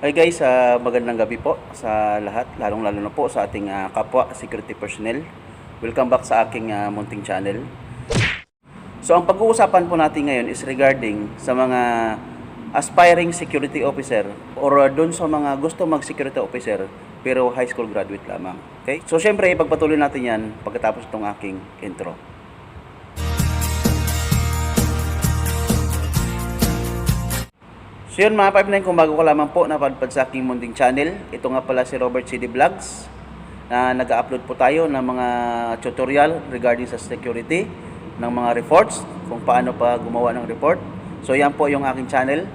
Hi guys, ah, magandang gabi po sa lahat, lalong-lalo na po sa ating ah, kapwa security personnel. Welcome back sa aking ah, munting channel. So ang pag-uusapan po natin ngayon is regarding sa mga aspiring security officer or uh, doon sa mga gusto mag-security officer pero high school graduate lamang. Okay? So syempre, ipagpatuloy natin yan pagkatapos itong aking intro. So yun mga 59, kung bago ka lamang po napadpad sa aking munting channel, ito nga pala si Robert CD Vlogs na nag-upload po tayo ng mga tutorial regarding sa security ng mga reports, kung paano pa gumawa ng report. So yan po yung aking channel.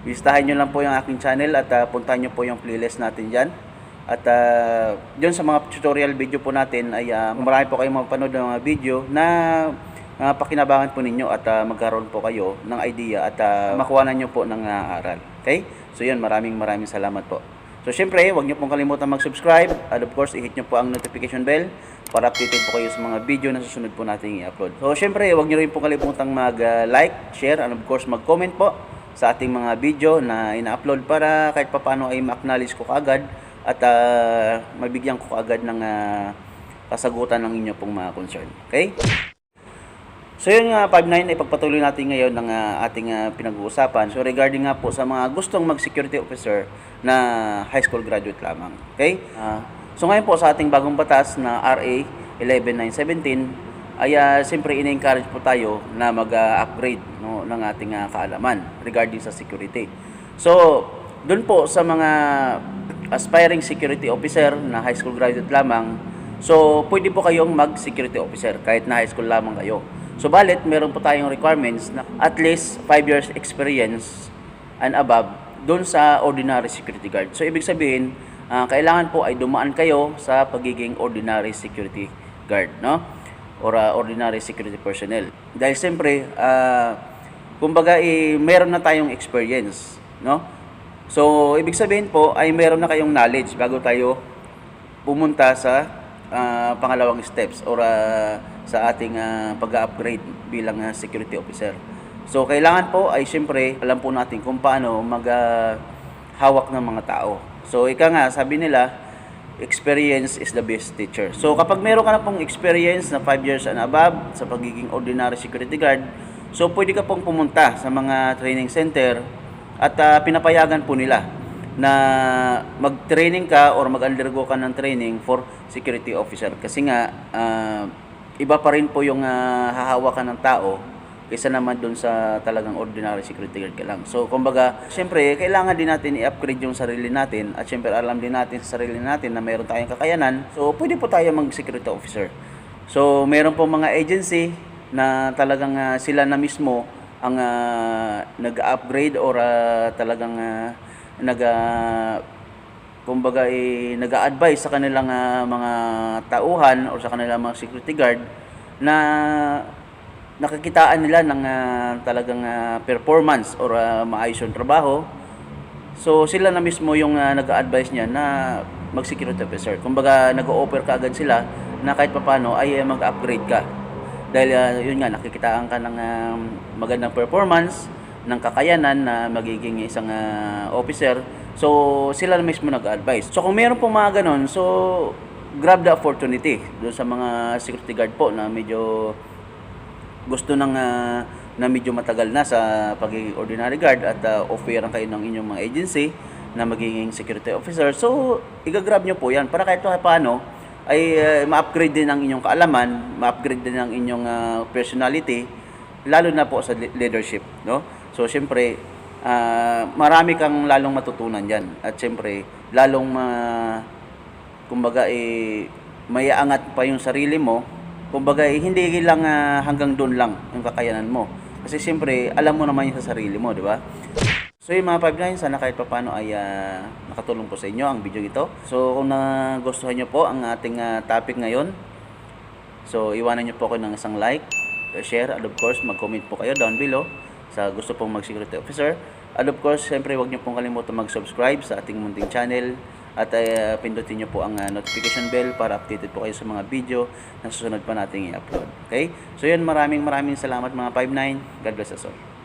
Visitahin nyo lang po yung aking channel at uh, puntahan nyo po yung playlist natin dyan. At uh, yun sa mga tutorial video po natin ay uh, marami po kayong mapanood ng mga video na uh, pakinabangan po ninyo at uh, magkaroon po kayo ng idea at uh, makuha nyo po ng uh, aral. Okay? So yun, maraming maraming salamat po. So syempre, huwag nyo pong kalimutan mag-subscribe at of course, i-hit nyo po ang notification bell para updated po kayo sa mga video na susunod po nating i-upload. So syempre, huwag nyo rin pong kalimutang mag-like, share and of course mag-comment po sa ating mga video na ina-upload para kahit papano ay ma-acknowledge ko kaagad at uh, mabigyan ko kaagad ng uh, kasagutan ng inyo pong mga concern. Okay? So yun nga, 5-9 ay pagpatuloy natin ngayon ng uh, ating uh, pinag-uusapan. So regarding nga po sa mga gustong mag-security officer na high school graduate lamang. Okay? Uh, so ngayon po sa ating bagong batas na RA 11917 ay uh, siyempre ina-encourage po tayo na mag-upgrade no, ng ating uh, kaalaman regarding sa security. So, doon po sa mga aspiring security officer na high school graduate lamang, so pwede po kayong mag-security officer kahit na high school lamang kayo. So balit, meron po tayong requirements na at least 5 years experience and above doon sa ordinary security guard. So ibig sabihin, uh, kailangan po ay dumaan kayo sa pagiging ordinary security guard, no? Or uh, ordinary security personnel. Dahil siyempre, uh, kumbaga eh, meron na tayong experience, no? So ibig sabihin po ay meron na kayong knowledge bago tayo pumunta sa uh, pangalawang steps or uh, sa ating uh, pag-upgrade bilang uh, security officer. So kailangan po ay siyempre alam po natin kung paano mag-hawak uh, ng mga tao. So ika nga sabi nila experience is the best teacher. So kapag meron ka na pong experience na 5 years and above sa pagiging ordinary security guard, so pwede ka pong pumunta sa mga training center at uh, pinapayagan po nila na mag-training ka or mag-undergo ka ng training for security officer kasi nga uh, iba pa rin po yung uh, hahawakan ng tao kaysa naman doon sa talagang ordinary security guard ka lang. So, kumbaga, syempre, kailangan din natin i-upgrade yung sarili natin at syempre alam din natin sa sarili natin na mayroon tayong kakayanan. So, pwede po tayo mag-security officer. So, mayroon po mga agency na talagang uh, sila na mismo ang uh, nag-upgrade or uh, talagang uh, nag uh, kumbaga eh, nag-a-advise sa kanilang uh, mga tauhan or sa kanilang mga security guard na nakakitaan nila ng uh, talagang uh, performance or uh, maayos yung trabaho. So sila na mismo yung uh, nag-a-advise niya na mag-security officer. Kumbaga nag-o-offer ka agad sila na kahit papano ay uh, mag-upgrade ka. Dahil uh, yun nga nakikitaan ka ng uh, magandang performance, ng kakayanan na magiging isang uh, officer. So, sila mismo nag-advise. So, kung meron pong mga ganun, so, grab the opportunity doon sa mga security guard po na medyo gusto ng uh, na medyo matagal na sa pagiging ordinary guard at uh, offeran kayo ng inyong mga agency na magiging security officer. So, igagrab nyo po yan para kahit paano ay uh, ma-upgrade din ang inyong kaalaman, ma-upgrade din ang inyong uh, personality, lalo na po sa leadership, no? So, siyempre, uh, marami kang lalong matutunan dyan. At siyempre, lalong, uh, kumbaga, eh, may angat pa yung sarili mo. Kumbaga, eh, hindi lang uh, hanggang doon lang yung kakayanan mo. Kasi siyempre, alam mo naman yung sa sarili mo, di ba? So yung mga 5 sana kahit papano ay uh, nakatulong po sa inyo ang video ito. So kung nagustuhan nyo po ang ating uh, topic ngayon, so iwanan nyo po ako ng isang like, share, and of course mag-comment po kayo down below sa gusto pong mag-security officer. And of course, siyempre huwag niyo pong kalimutan mag-subscribe sa ating munting channel at uh, pindutin niyo po ang uh, notification bell para updated po kayo sa mga video na susunod pa nating i-upload. Okay? So yun, maraming maraming salamat mga 59. God bless us all.